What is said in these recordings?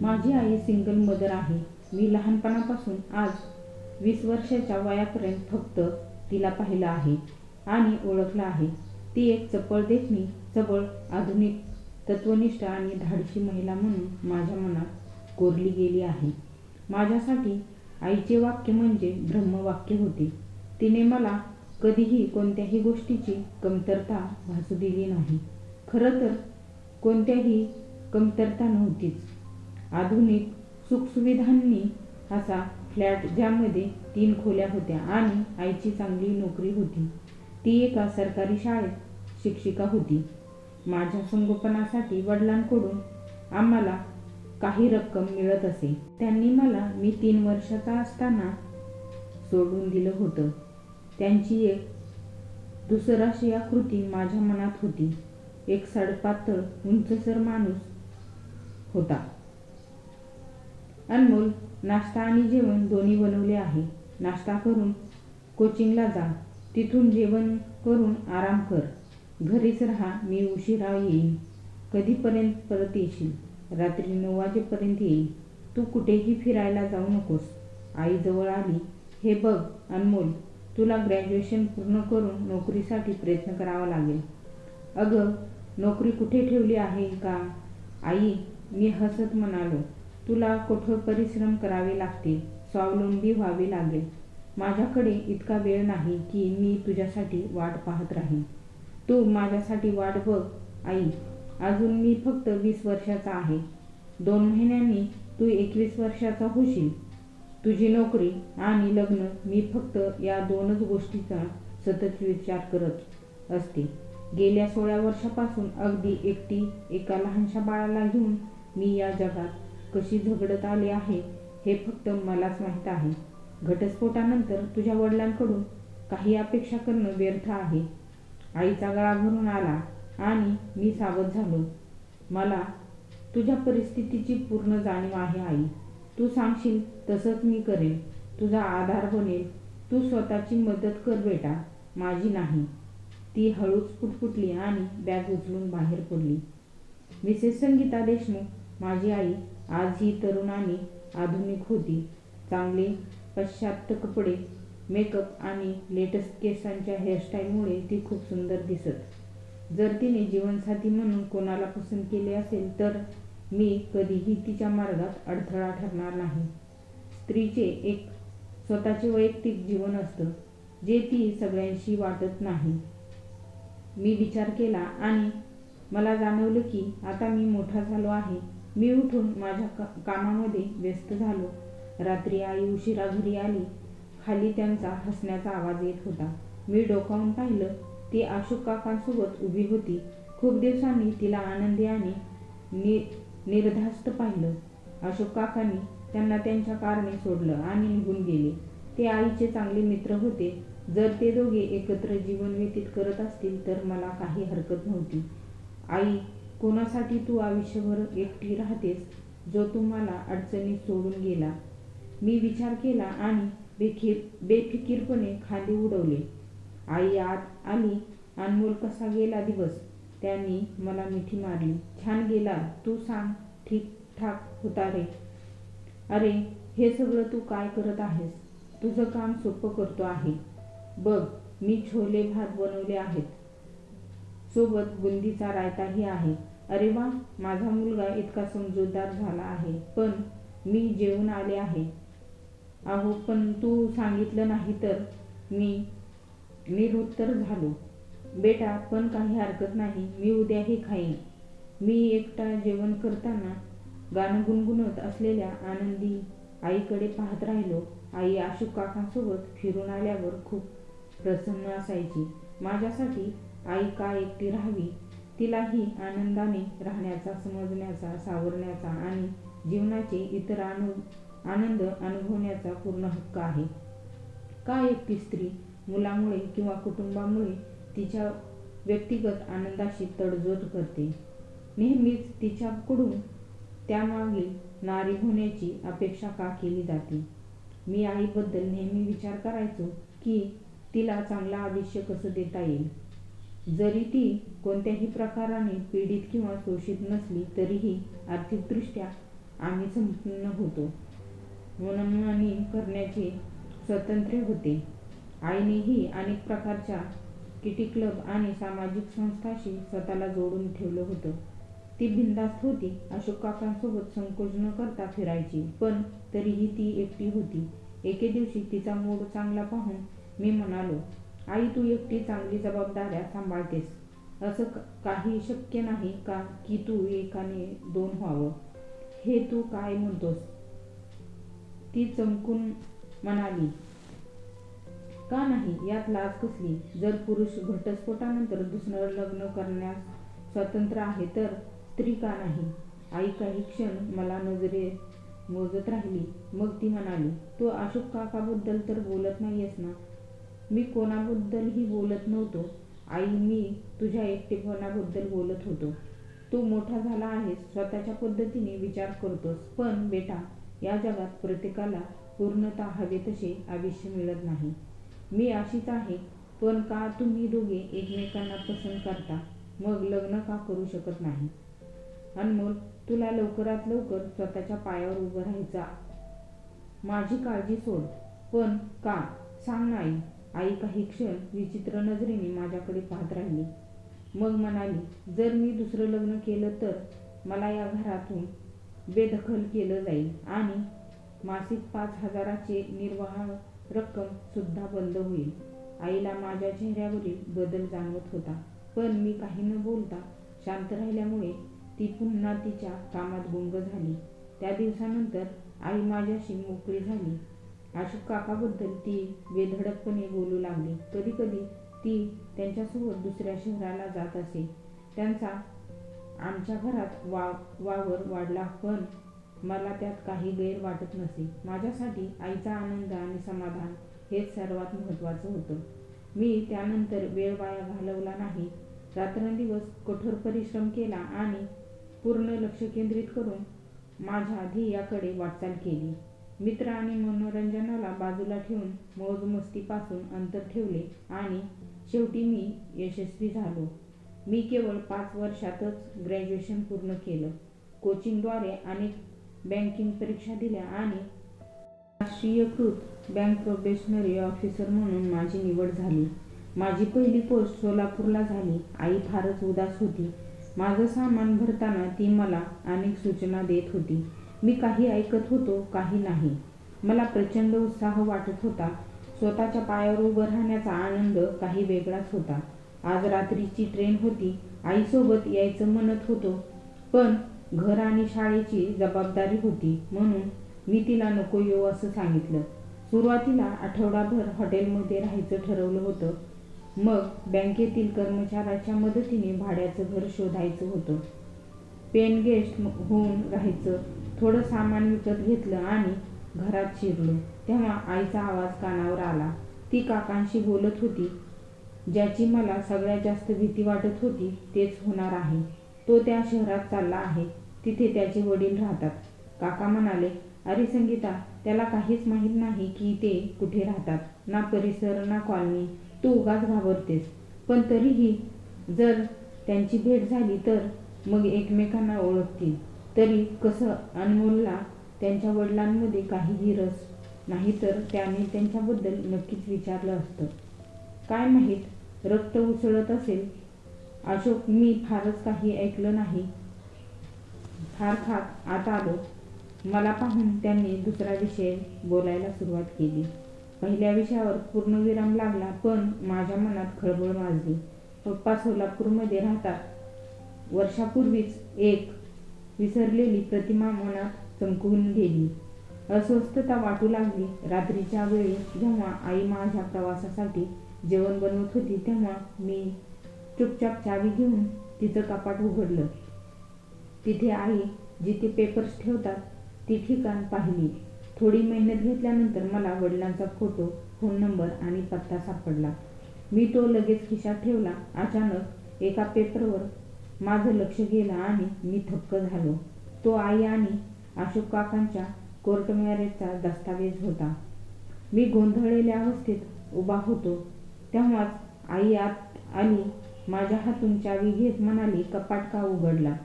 माझी आई single mother आहे. मी लहानपणापासून आज वीस वर्षाच्या वयापर्यंत फक्त तिला पाहिलं आहे आणि ओळखलं आहे. ती एक चपळ देखणी चपळ आधुनिक तत्वनिष्ठ आणि धाडशी महिला म्हणून माझ्या मनात कोरली गेली आहे. माझ्यासाठी आईचे वाक्य म्हणजे ब्रह्मवाक्य होते. तिने मला कधीही कोणत्याही गोष्टीची कमतरता भासू दिली नाही. खरं तर कोणत्याही कमतरता नव्हतीच. आधुनिक सुखसुविधांनी असा फ्लॅट ज्यामध्ये तीन खोल्या होत्या आणि आईची चांगली नोकरी होती. ती एका सरकारी शाळेत शिक्षिका होती. माझ्या संगोपनासाठी वडिलांकडून आम्हाला काही रक्कम मिळत असे. त्यांनी मला मी तीन वर्षाचा असताना सोडून दिलं होतं. त्यांची एक दुसराशी आकृती माझ्या मनात होती. एक सडपातळ उंचसर माणूस होता. अनमोल नाश्ता आणि जेवण दोन्ही बनवले आहे. नाश्ता करून कोचिंगला जा. तिथून जेवण करून आराम कर. घरीच राहा मी उशिरा येईन. कधीपर्यंत परत येशील? रात्री नऊ वाजेपर्यंत येईल तू कुठेही फिरायला जाऊ नकोस. आई जवळ आली. हे बघ अनमोल तुला ग्रॅज्युएशन पूर्ण करून नोकरीसाठी प्रयत्न करावा लागेल. अगं नोकरी कुठे ठेवली आहे का? आई मी हसत म्हणालो. तुला कठोर परिश्रम करावे लागतील? स्वावलंबी व्हावे लागेल. माझ्याकडे इतका वेळ नाही की मी तुझ्यासाठी वाट पाहत राहीन. तू माझ्यासाठी वाट बघ आई. अजून मी फक्त वीस वर्षाचा आहे. दोन महिन्यांनी तू एकवीस वर्षाचा होशील. तुझी नोकरी आणि लग्न मी फक्त या दोनच गोष्टीचा सतत विचार करत असते. गेल्या सोळा वर्षापासून अगदी एकटी एका लहानशा बाळाला घेऊन मी या जगात कशी झगडत आले आहे हे फक्त मलाच माहीत आहे. घटस्फोटानंतर तुझ्या वडिलांकडून काही अपेक्षा करणं व्यर्थ आहे. आईचा गळा भरून आला आणि मी सावध झालो. मला तुझ्या परिस्थितीची पूर्ण जाणीव आहे आई. तू सांगशील तसंच मी करेन. तुझा आधार बनेल. तू स्वतःची मदत कर बेटा. माझी नाही. ती हळूच फुटफुटली आणि बॅग उचलून बाहेर पडली. मिसेस संगीता देशमुख माझी आई आज ही तरुण आणि आधुनिक होती. चांगले पाश्चात्य कपडे मेकअप आणि लेटेस्ट केसांच्या हेअरस्टाईलमुळे ती खूप सुंदर दिसत. जर तिने जीवनसाथी म्हणून कोणाला पसंत केले असेल तर मी कधीही तिच्या मार्गात अडथळा ठरणार नाही. स्त्रीचे एक स्वतःचे वैयक्तिक जीवन असतं जे ती सगळ्यांशी वाटत नाही. मी विचार केला आणि मला जाणवलं की आता मी मोठा झालो आहे. मी उठून माझ्या का कामामध्ये व्यस्त झालो. रात्री आई उशिरा घरी आली. खाली त्यांचा हसण्याचा आवाज येत होता. मी डोकावून पाहिलं ती अशोक काकांसोबत उभी होती. खूप दिवसांनी तिला आनंदी आणि नि निर्धास्त पाहिलं. अशोक काकांनी त्यांना त्यांच्या कारने सोडलं आणि निघून गेले. ते आईचे चांगले मित्र होते. जर ते दोघे एकत्र जीवन व्यतीत करत असतील तर मला काही हरकत नव्हती. आई कोणासाठी तू आयुष्यभर एकटी राहतेस जो तुम्हाला अडचणीत सोडून गेला? मी विचार केला आणि बेखिर बेफिकीरपणे खाली उडवले. आई आत आली अनमोल कसा गेला दिवस? त्यांनी मला मिठी मारली. छान गेला तू सांग ठीक ठाक होता रे. अरे हे सगळं तू काय करत आहेस? तुझं काम सोपं करतो आहे. बघ मी छोले भात बनवले आहेत. सोबत बुंदीचा रायताही आहे. अरे वा माझा मुलगा इतका समजूतदार झाला आहे. पण मी जेवून आले आहे. अहो पण तू सांगितलं नाही तर मी निरुत्तर झालो. बेटा पण काही हरकत नाही मी उद्याही खाईन. मी एकटा जेवण करताना गाणं गुणगुणत असलेल्या आनंदी आईकडे पाहत राहिलो. आई अशोक काकांसोबत फिरून आल्यावर खूप प्रसन्न असायची. माझ्यासाठी आई का एकटी राहावी? तिलाही आनंदाने राहण्याचा समजण्याचा सावरण्याचा आणि जीवनाचे इतर अनु आनंद अनुभवण्याचा पूर्ण हक्क आहे. का एकटी स्त्री मुलामुळे किंवा कुटुंबामुळे तिच्या व्यक्तिगत आनंदाशी तडजोड करते? नेहमीच तिच्याकडून त्यामागील नारी होण्याची अपेक्षा का केली जाते? मी आईबद्दल नेहमी विचार करायचो की तिला चांगलं आयुष्य कसं देता येईल? जरी ती कोणत्याही प्रकाराने पीडित किंवा शोषित नसली तरीही आर्थिकदृष्ट्या आम्ही संपन्न होतो. मनमानी करण्याचे स्वातंत्र्य होते. आईनेही अनेक प्रकारच्या किटी क्लब आणि सामाजिक संस्थांशी स्वतःला जोडून ठेवलं होतं. ती बिनधास्त होती अशोक काकांसोबत संकोच न करता फिरायची पण तरीही ती एकटी होती. एके दिवशी तिचा मूड चांगला पाहून मी म्हणालो आई तू एकटी चांगली जबाबदाऱ्या सांभाळतेस. असं काही शक्य नाही का की तू एकाने दोन व्हावं? हे तू काय म्हणतोस? ती चमकून म्हणाली का नाही? यात लाज कसली? जर पुरुष घटस्फोटानंतर दुसरं लग्न करण्यास स्वतंत्र आहे तर स्त्री का नाही? आई काही क्षण मला नजरे मोजत राहिली. मग ती म्हणाली तू अशोक काकाबद्दल तर बोलत नाहीयेस ना? मी कोणाबद्दलही बोलत नव्हतो. आई मी तुझ्या एकटेपणाबद्दल बोलत होतो. तू मोठा झाला आहेस स्वतःच्या पद्धतीने विचार करतोस. पण बेटा या जगात प्रत्येकाला पूर्णतः हवे तसे आयुष्य मिळत नाही. मी अशीच आहे पण का तुम्ही दोघे एकमेकांना पसंत करता? मग लग्न का करू शकत नाही? अनमोल तुला लवकरात लवकर स्वतःच्या पायावर उभं राहायचा माझी काळजी सोड. पण का? सांग ना आई. आई काही क्षण विचित्र नजरेने माझ्याकडे पाहत राहिली. मग म्हणाली जर मी दुसरं लग्न केलं तर मला या घरातून बेदखल केलं जाईल आणि मासिक पाच हजाराचे निर्वाह रक्कम सुद्धा बंद होईल. आईला माझ्या चेहऱ्यावरील बदल जाणवत होता पण मी काही न बोलता शांत राहिल्यामुळे ती पुन्हा तिच्या कामात गुंग झाली. त्या दिवसानंतर आई माझ्याशी मोकळी झाली. अशोक काकाबद्दल ती बेधडकपणे बोलू लागली. कधी कधी ती त्यांच्यासोबत दुसऱ्या शहराला जात असे. त्यांचा आमच्या घरात वा वावर वाढला पण मला त्यात काही गैर वाटत नसे. माझ्यासाठी आईचा आनंद आणि समाधान हेच सर्वात महत्त्वाचं होतं. मी त्यानंतर वेळ वाया घालवला नाही. रात्रंदिवस कठोर परिश्रम केला आणि पूर्ण लक्ष केंद्रित करून माझ्या ध्येयाकडे वाटचाल केली. मित्र आणि मनोरंजनाला बाजूला ठेवून मौजमस्तीपासून अंतर ठेवले आणि शेवटी मी यशस्वी झालो. मी केवळ पाच वर्षातच ग्रॅज्युएशन पूर्ण केलं. कोचिंगद्वारे अनेक बँकिंग परीक्षा दिल्या आणि राष्ट्रीयकृत बँक प्रोबेशनरी ऑफिसर म्हणून माझी निवड झाली. माझी पहिली पोस्ट सोलापूरला झाली. आई फारच उदास होती. माझं सामान भरताना ती मला अनेक सूचना देत होती. मी काही ऐकत होतो काही नाही. मला प्रचंड उत्साह वाटत होता. स्वतःच्या पायावर उभं राहण्याचा आनंद काही वेगळाच होता. आज रात्रीची ट्रेन होती. आईसोबत यायचं म्हणत होतो. पण घर आणि शाळेची जबाबदारी होती. म्हणून मी तिला नको येऊ असं सांगितलं. सुरुवातीला आठवडाभर हॉटेलमध्ये राहायचं ठरवलं होतं. मग बँकेतील कर्मचाऱ्याच्या मदतीने भाड्याचं घर शोधायचं होतं. पेन गेस्ट होऊन राहायचं. थोडं सामान विकत घेतलं आणि घरात शिरलो. तेव्हा आईचा आवाज कानावर आला. ती काकांशी बोलत होती. ज्याची मला सगळ्यात जास्त भीती वाटत होती तेच होणार आहे. तो त्या शहरात चालला आहे. तिथे त्याचे वडील राहतात. काका म्हणाले अरे संगीता त्याला काहीच माहीत नाही की ते कुठे राहतात. ना परिसर ना कॉलनी. तू उगाच घाबरतेस. पण तरीही जर त्यांची भेट झाली तर मग एकमेकांना ओळखतील. तरी कसं अनमोलला त्यांच्या वडिलांमध्ये काहीही रस नाही तर त्याने त्यांच्याबद्दल नक्कीच विचारलं असतं. काय माहीत रक्त उसळत असेल. अशोक मी फारच काही ऐकलं नाही. फार खात आत आलो. मला पाहून त्यांनी दुसरा विषय बोलायला सुरुवात केली. पहिल्या विषयावर पूर्णविराम लागला पण माझ्या मनात खळबळ माजली पप्पा सोलापूरमध्ये राहतात. वर्षापूर्वीच एक विसरलेली प्रतिमा मनात चमकून गेली. अस्वस्थता वाटू लागली. रात्रीच्या वेळी जेव्हा आई माझ्या प्रवासासाठी जेवण बनवत होती तेव्हा मी चुपचाप चावी घेऊन तिचं कपाट उघडलं. तिथे आई जिथे पेपर्स ठेवतात ती ठिकाण पाहिली. थोडी मेहनत घेतल्यानंतर मला वडिलांचा फोटो फोन नंबर आणि पत्ता सापडला. मी तो लगेच खिशात ठेवला. अचानक एका पेपरवर माझं लक्ष गेलं आणि मी थक्क झालो. तो आई आणि अशोक काकांच्या कोर्ट मॅरेजचा दस्तावेज होता. मी गोंधळलेल्या अवस्थेत उभा होतो. तेव्हाच आई आत आली माझ्या हातून चावी घेत म्हणाली कपाट का उघडला?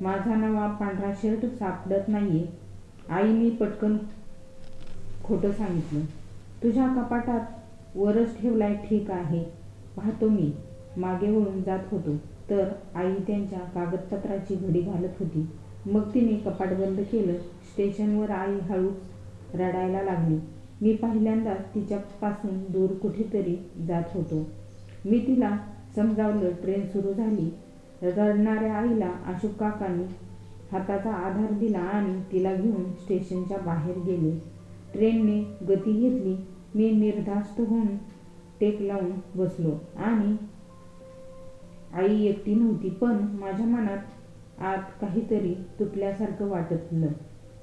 माझा नवा पांढरा शर्ट सापडत नाहीये. आईने पटकन खोटं सांगितलं. तुझ्या कपाटात वरच ठेवलाय ठीक आहे. पाहतो मी मागे वळून जात होतो. तर आई त्यांच्या कागदपत्राची घडी घालत होती. मग तिने कपाट बंद केलं. स्टेशनवर आई हळूच रडायला लागली. मी पहिल्यांदाच तिच्यापासून दूर कुठेतरी जात होतो. मी तिला समजावलं ट्रेन सुरू झाली. रडणाऱ्या आईला अशोक काकांनी हाताचा आधार दिला आणि तिला घेऊन स्टेशनच्या बाहेर गेले. ट्रेनने गती घेतली. मी निर्धास्त होऊन टेक लावून बसलो आणि आई एकटी नव्हती पण माझ्या मनात आत काहीतरी तुटल्यासारखं वाटतलं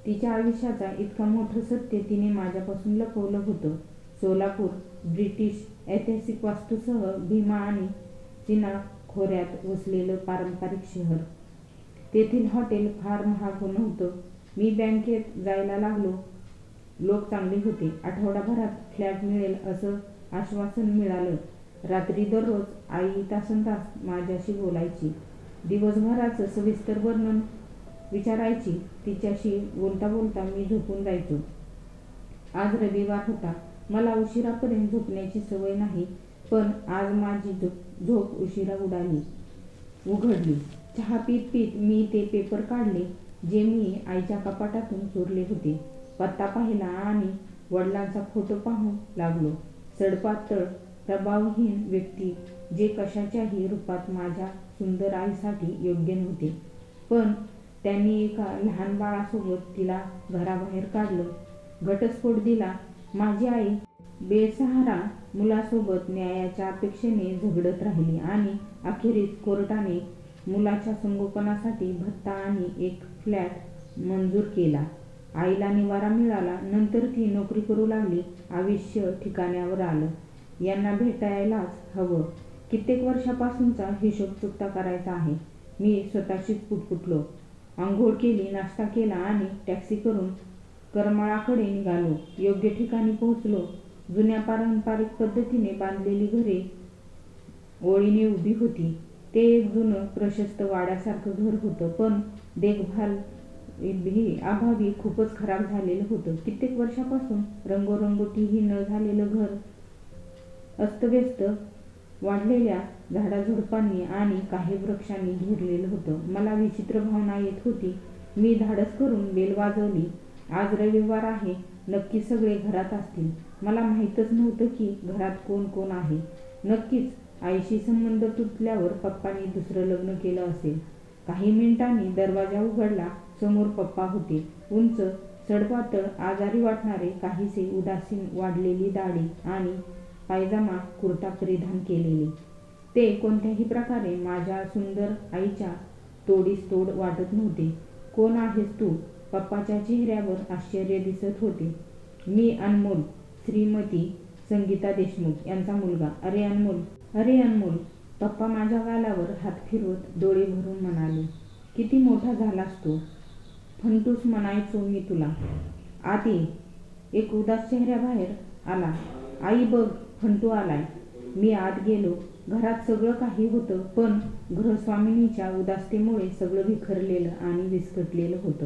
तिच्या आयुष्याचा इतका मोठं सत्य तिने माझ्यापासून लपवलं होतं. सोलापूर ब्रिटिश ऐतिहासिक वास्तूसह भीमा आणि चिना खोऱ्यात वसलेलं पारंपरिक शहर. तेथील हॉटेल फार महाग नव्हतं. मी बँकेत जायला लागलो. लोक चांगले होते. आठवडाभरात फ्लॅट मिळेल असं आश्वासन मिळालं. रात्री दररोज आई तासन तास माझ्याशी बोलायची. दिवसभराचं सविस्तर वर्णन विचारायची. तिच्याशी बोलता बोलता मी झोपून जायचो. आज रविवार होता. मला उशिरापर्यंत झोपण्याची सवय नाही पण आज माझी झोप झोप उशिरा उडाली. उघडली. चहा पीत पीत मी ते पेपर काढले जे मी आईच्या कपाटातून चोरले होते. पत्ता पाहिला आणि वडिलांचा फोटो पाहू लागलो. सडपातळ प्रभावहीन व्यक्ती जे कशाच्याही रूपात माझ्या सुंदर आईसाठी योग्य नव्हते. पण त्यांनी एका लहान बाळासोबत तिला घराबाहेर काढलं. घटस्फोट दिला. माझी आई बेसहारा मुलासोबत न्यायाच्या अपेक्षेने झगडत राहिली आणि अखेरीस कोर्टाने मुलाच्या संगोपनासाठी भत्ता आणि एक फ्लॅट मंजूर केला. आईला निवारा मिळाला. नंतर ती नोकरी करू लागली. आयुष्य ठिकाण्यावर आलं. यांना भेटायलाच हवं. कित्येक वर्षापासूनचा हिशोब चुकता करायचा आहे. मी स्वतःशीच पुटपुटलो. आंघोळ केली नाश्ता केला आणि टॅक्सी करून करमाळाकडे निघालो. योग्य ठिकाणी पोहोचलो. जुन्या पारंपरिक पद्धतीने बांधलेली घरे ओळीने उभी होती. ते एक जुनं प्रशस्त वाड्यासारखं घर होतं पण देखभाल अभावी खूपच खराब झालेलं होतं. कित्येक वर्षापासून रंगोरंगोटीही न झालेलं घर अस्तव्यस्त वाढलेल्या झाडाझुडपांनी आणि काही वृक्षांनी घेरलेलं होतं. मला विचित्र भावना येत होती. मी धाडस करून बेल वाजवली. आज रविवार आहे. नक्की सगळे घरात असतील. मला माहीतच नव्हतं की घरात कोण कोण आहे. नक्कीच आईशी संबंध तुटल्यावर पप्पांनी दुसरं लग्न केलं असेल. काही मिनिटांनी दरवाजा उघडला. समोर पप्पा होते. उंच सडपातळ आजारी वाटणारे काहीसे उदासीन वाढलेली दाढी आणि पायजामा कुर्ता परिधान केलेले. ते कोणत्याही प्रकारे माझ्या सुंदर आईच्या तोडीस तोड वाटत नव्हते. कोण आहेस तू? पप्पाच्या चेहऱ्यावर आश्चर्य दिसत होते. मी अनमोल श्रीमती संगीता देशमुख यांचा मुलगा. अरे अनमोल अरे अनमोल पप्पा माझ्या गालावर हात फिरवत डोळे भरून म्हणाले किती मोठा झालास तू. फंटूस म्हणायचो मी तुला. आधी एक उदास चेहऱ्याबाहेर आला. आई बघ खंटू आलाय. मी आत गेलो. घरात सगळं काही होतं पण गृहस्वामिनीच्या उदासतेमुळे सगळं विखरलेलं आणि विस्कटलेलं होतं.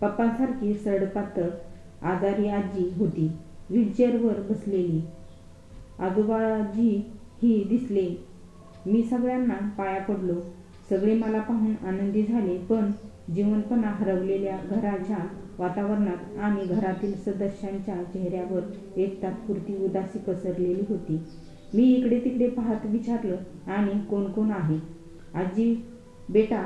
पप्पासारखी सडपातळ आजारी आजी होती. व्हीलचेअरवर बसलेली. आजोबाजी ही दिसले. मी सगळ्यांना पाया पडलो. सगळे मला पाहून आनंदी झाले पण जीवनपणा हरवलेल्या घराच्या वातावरणात आणि घरातील सदस्यांच्या चेहऱ्यावर एक तात्पुरती उदासी पसरलेली होती. मी इकडे तिकडे पाहत विचारलं आणि कोण कोण आहे? आजी बेटा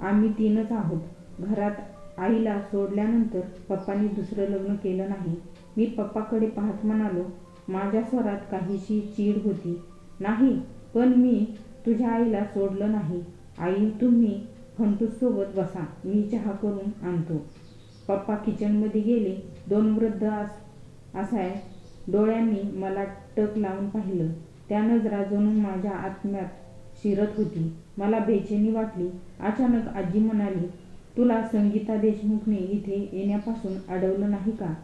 आम्ही तीनच आहोत. घरात आईला सोडल्यानंतर पप्पांनी दुसरं लग्न केलं नाही. मी पप्पाकडे पाहत म्हणालो माझ्या स्वरात काहीशी चीड होती. नाही पण मी तुझ्या आईला सोडलं नाही. आई तुम्ही फंटूसोबत बसा. मी चहा करून आणतो. पप्पा किचनमध्ये गेले. दोन वृद्ध असाय. डोळ्यांनी मला टक लावून पाहिलं. त्या नजरा जणू माझ्या आत्म्यात शिरत होती. मला बेचैनी वाटली. अचानक आजी म्हणाली तुला संगीता देशमुखने इथे येण्यापासून अडवलं नाही का?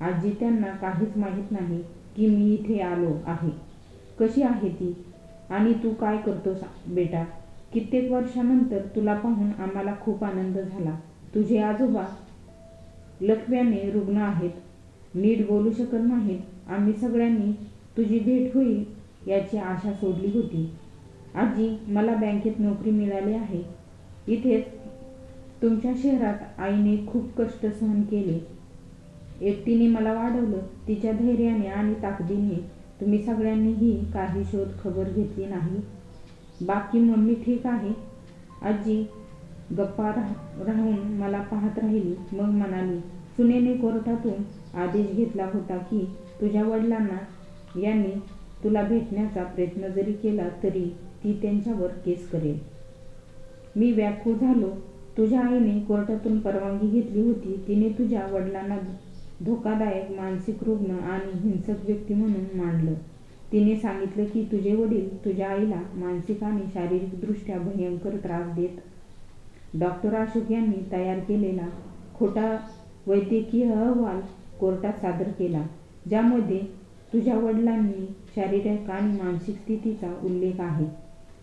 आजी त्यांना काहीच माहीत नाही की मी इथे आलो आहे. कशी आहे ती? आणि तू काय करतोस बेटा? कित्येक वर्षानंतर तुला पाहून आम्हाला खूप आनंद झाला. तुझे आजोबा लकव्याने रुग्ण आहेत. नीट बोलू शकत नाहीत. आम्ही सगळ्यांनी तुझी भेट होईल याची आशा सोडली होती. आजी मला बँकेत नोकरी मिळाली आहे. इथेच तुमच्या शहरात आईने खूप कष्ट सहन केले. एकटीने मला वाढवलं. तिच्या धैर्याने आणि ताकदीने तुम्ही सगळ्यांनीही काही शोध खबर घेतली नाही. बाकी मम्मी ठीक आहे. आजी गप्पा राह राहून मला पाहत राहिली. मग म्हणाली सुनेने कोर्टातून आदेश घेतला होता की तुझ्या वडिलांना यांनी तुला भेटण्याचा प्रयत्न जरी केला तरी ती त्यांच्यावर केस करेल. मी व्याकुळ झालो. तुझ्या आईने कोर्टातून परवानगी घेतली होती. तिने तुझ्या वडिलांना धोकादायक मानसिक रुग्ण आणि हिंसक व्यक्ती म्हणून मांडलं तिने सांगितलं की तुझे वडील तुझ्या आईला मानसिक आणि शारीरिकदृष्ट्या भयंकर त्रास देत. डॉक्टर अशोक यांनी तयार केलेला खोटा वैद्यकीय अहवाल कोर्टात सादर केला ज्यामध्ये तुझ्या वडिलांनी शारीरिक आणि मानसिक स्थितीचा उल्लेख आहे.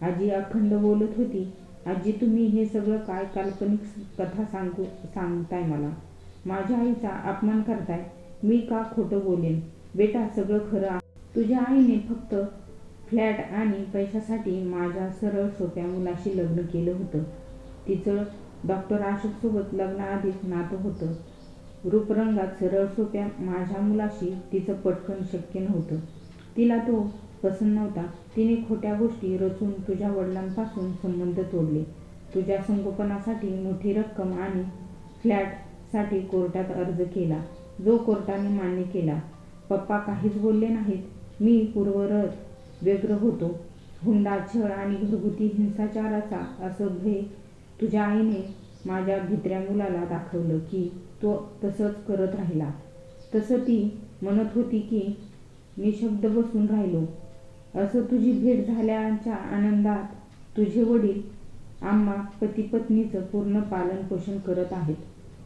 आजी अखंड बोलत होती आजी तुम्ही हे सगळं काय काल्पनिक कथा सांगू सांगताय मला? माझ्या आईचा अपमान करताय. मी का खोटं बोलेन? बेटा सगळं खरं तुझ्या आईने फक्त फ्लॅट आणि पैशासाठी माझ्या सरळ सोप्या मुलाशी लग्न केलं होतं. तिचं डॉक्टर अशोकसोबत लग्नाआधीच नातं होतं. रूपरंगात सरळ सोप्या माझ्या मुलाशी तिचं पटकन शक्य नव्हतं. तिला तो पसंत नव्हता. तिने खोट्या गोष्टी रचून तुझ्या वडिलांपासून संबंध तोडले. तुझ्या संगोपनासाठी मोठी रक्कम आणि फ्लॅटसाठी कोर्टात अर्ज केला. जो कोर्टाने मान्य केला. पप्पा काहीच बोलले नाहीत. मी पूर्वरज व्यग्र होतो. हुंडा छळ आणि घरगुती हिंसाचाराचा असं तुझ्या आईने माझ्या भित्र्या मुलाला दाखवलं की तो तसंच करत राहिला. तसं ती म्हणत होती की मी शब्द बसून राहिलो. असं तुझी भेट झाल्याच्या आनंदात तुझे वडील आम्हा पती पत्नीचं पूर्ण पालन पोषण करत आहेत.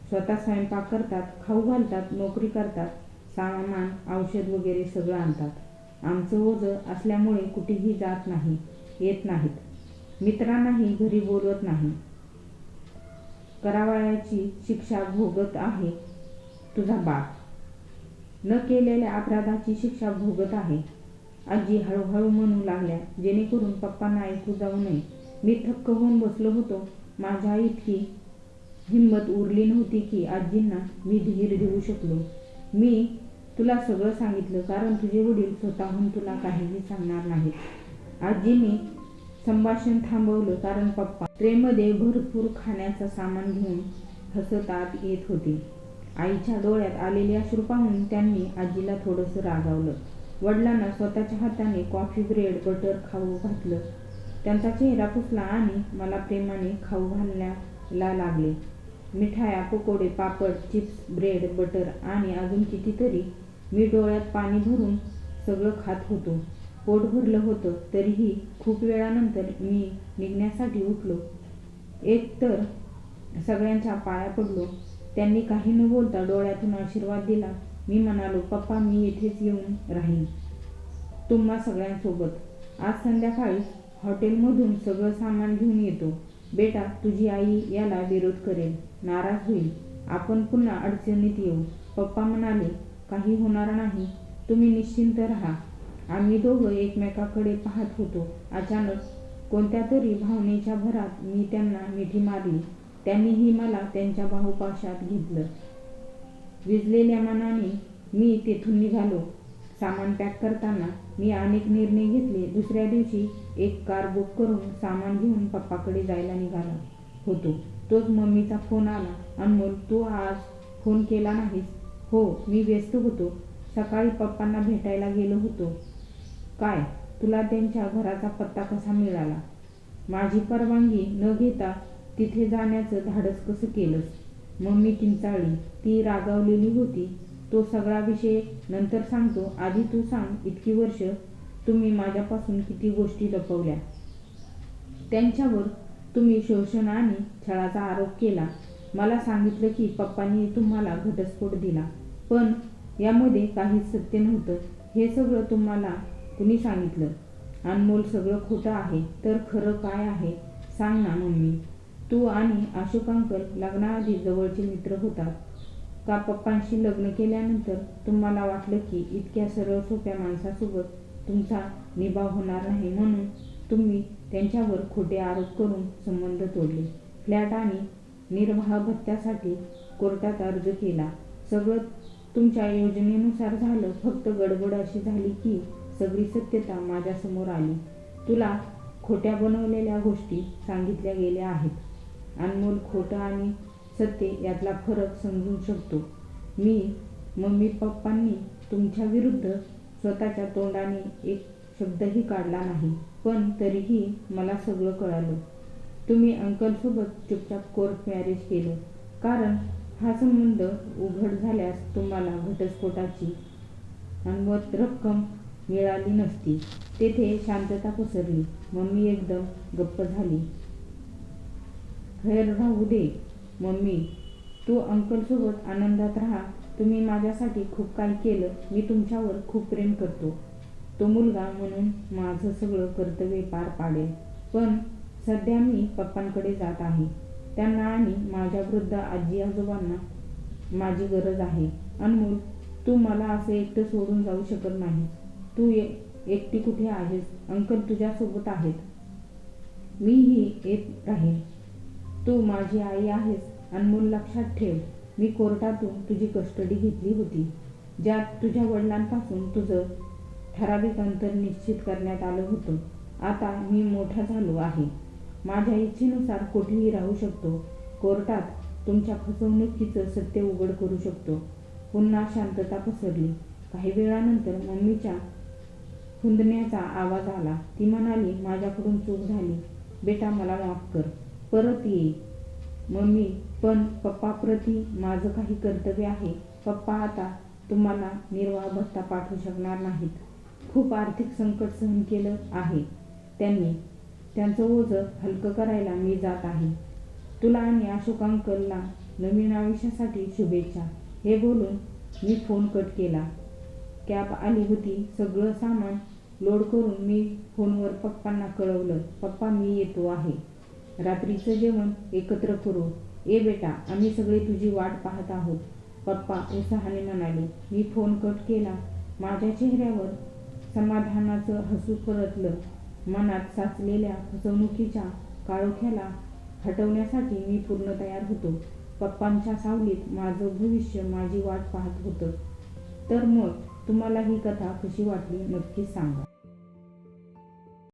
स्वतः स्वयंपाक करतात खाऊ घालतात नोकरी करतात सामान औषध वगैरे सगळं आणतात. आमचं ओझं असल्यामुळे कुठेही जात नाही येत नाहीत. मित्रांनाही घरी बोलवत नाही. करावयाची शिक्षा भोगत आहे तुझा बाप. न केलेल्या अपराधाची शिक्षा भोगत आहे. आजी हळूहळू म्हणू लागल्या जेणेकरून पप्पांना ऐकू जाऊ नये. मी थक्क होऊन बसलो होतो. माझ्या इतकी हिंमत उरली नव्हती की आजींना मी धीर देऊ शकलो. मी तुला सगळं सांगितलं कारण तुझे वडील स्वतःहून तुला काहीही सांगणार नाहीत. आजीने संभाषण थांबवलं कारण पप्पा ट्रेमध्ये भरपूर खाण्याचं सामान घेऊन हसत आत येत होते. आईच्या डोळ्यात आलेले अश्रू पाहून त्यांनी आजीला थोडंसं रागावलं. वडिलांना स्वतःच्या हाताने कॉफी ब्रेड बटर खाऊ घातलं. त्यांचा चेहरा पुसला आणि मला प्रेमाने खाऊ घालण्याला लागले. मिठाया पकोडे पापड चिप्स ब्रेड बटर आणि अजून कितीतरी मी डोळ्यात पाणी भरून सगळं खात होतो. पोट भरलं होतं तरीही खूप वेळानंतर मी निघण्यासाठी उठलो. एक तर सगळ्यांच्या पाया पडलो. त्यांनी काही न बोलता डोळ्यातून आशीर्वाद दिला. मी म्हणालो पप्पा मी येथेच येऊन राहीन. तुम्हा सगळ्यांसोबत. आज संध्याकाळी हॉटेलमधून सगळं सामान घेऊन येतो. बेटा तुझी आई याला विरोध करेल. नाराज होईल. आपण पुन्हा अडचणीत येऊ. पप्पा म्हणाले काही होणार नाही. तुम्ही निश्चिंत राहा. आम्ही दोघं एकमेकाकडे पाहत होतो. अचानक कोणत्या तरी भावनेच्या भरात मी त्यांना मिठी मारली. त्यांनीही मला त्यांच्या बाहुपाशात घेतलं. विजलेल्या मनाने मी तेथून निघालो. सामान पॅक करताना मी अनेक निर्णय घेतले. दुसऱ्या दिवशी एक कार बुक करून सामान घेऊन पप्पाकडे जायला निघाला होतो. तोच मम्मीचा फोन आला. अनमोल तू आज फोन केला नाहीस? हो मी व्यस्त होतो. सकाळी पप्पांना भेटायला गेलो होतो. काय तुला त्यांच्या घराचा पत्ता कसा मिळाला? माझी परवानगी न घेता तिथे जाण्याचं धाडस कसं केलंस? मम्मी किंचाळी ती रागावलेली होती. तो सगळा विषय नंतर सांगतो. आधी तू सांग इतकी वर्ष तुम्ही माझ्यापासून किती गोष्टी लपवल्या? त्यांच्यावर तुम्ही शोषण आणि छळाचा आरोप केला. मला सांगितलं की पप्पांनी तुम्हाला घटस्फोट दिला. पण यामध्ये काहीच सत्य नव्हतं. हे सगळं तुम्हाला कुणी सांगितलं? अनमोल सगळं खोटं आहे तर खरं काय आहे? सांग ना मम्मी. तू आणि अशोक अंकल लग्नाआधी जवळचे मित्र होतात. का पप्पांशी लग्न केल्यानंतर तुम्हाला वाटलं की इतक्या सरळ सोप्या माणसासोबत तुमचा निभाव होणार नाही म्हणून तुम्ही त्यांच्यावर खोटे आरोप करून संबंध तोडले. फ्लॅट आणि निर्वाह भत्त्यासाठी कोर्टात अर्ज केला. सगळं तुमच्या योजनेनुसार झालं. फक्त गडबड अशी झाली की सगळी सत्यता माझ्यासमोर आली. तुला खोट्या बनवलेल्या गोष्टी सांगितल्या गेल्या आहेत. अनमोल खोटं आणि सत्य यातला फरक समजू शकतो. मी मम्मी पप्पांनी तुमच्या विरुद्ध स्वतःच्या तोंडाने एक शब्दही काढला नाही. पण तरीही मला सगळं कळालं. तुम्ही अंकलसोबत चुपचाप कोर्ट मॅरेज केलं. कारण हा संबंध उघड झाल्यास तुम्हाला घटस्फोटाची अनवत रक्कम मिळाली नसती. तेथे शांतता पसरली. मम्मी एकदम गप्प झाली. खैर राहू दे मम्मी. तू अंकलसोबत आनंदात राहा. तुम्ही माझ्यासाठी खूप काही केलं. मी तुमच्यावर खूप प्रेम करतो. तो मुलगा म्हणून माझं सगळं कर्तव्य पार पाडेल. पण सध्या मी पप्पांकडे जात आहे. त्यांना आणि माझ्या वृद्ध आजी आजोबांना माझी गरज आहे. अनमोल तू मला असे एकटं सोडून जाऊ शकत नाही. तू एकटी कुठे आहेस? अंकल तुझ्यासोबत आहेत. मीही येत राहील तू माझी आई आहेस. अनमोल लक्षात ठेव. मी कोर्टातून तुझी कस्टडी घेतली होती. ज्यात तुझ्या वडिलांपासून तुझं ठराविक अंतर निश्चित करण्यात आलं होतं. आता मी मोठा झालो आहे. माझ्या इच्छेनुसार कुठेही राहू शकतो. कोर्टात तुमच्या फसवणुकीचं सत्य उघड करू शकतो. पुन्हा शांतता पसरली. काही वेळानंतर मम्मीच्या खुंदण्याचा आवाज आला. ती म्हणाली माझ्याकडून चूक झाली. बेटा मला माफ कर. परत ये. मम्मी पण पप्पाप्रती माझं काही कर्तव्य आहे. पप्पा आता तुम्हाला निर्वाह भत्ता पाठवू शकणार नाहीत. खूप आर्थिक संकट सहन केलं आहे. त्यांनी त्यांचं ओझं हलकं करायला मी जात आहे. तुला आणि अशोक अंकलला नवीन आयुष्यासाठी शुभेच्छा. हे बोलून मी फोन कट केला. कॅब आली होती. सगळं सामान लोड करून मी फोनवर पप्पांना कळवलं. पप्पा मी येतो आहे. रात्रीचं जेवण एकत्र करू. ए बेटा आम्ही सगळे तुझी वाट पाहत आहोत. पप्पा उत्साहाने म्हणाले. मी फोन कट केला. माझ्या चेहऱ्यावर समाधानाचं हसू परतलं. मनात साचलेल्या फसवणुकीच्या काळोख्याला हटवण्यासाठी मी पूर्ण तयार होतो. पप्पांच्या सावलीत माझं भविष्य माझी वाट पाहत होतं. तर मग तुम्हाला ही कथा कशी वाटली नक्कीच सांगा.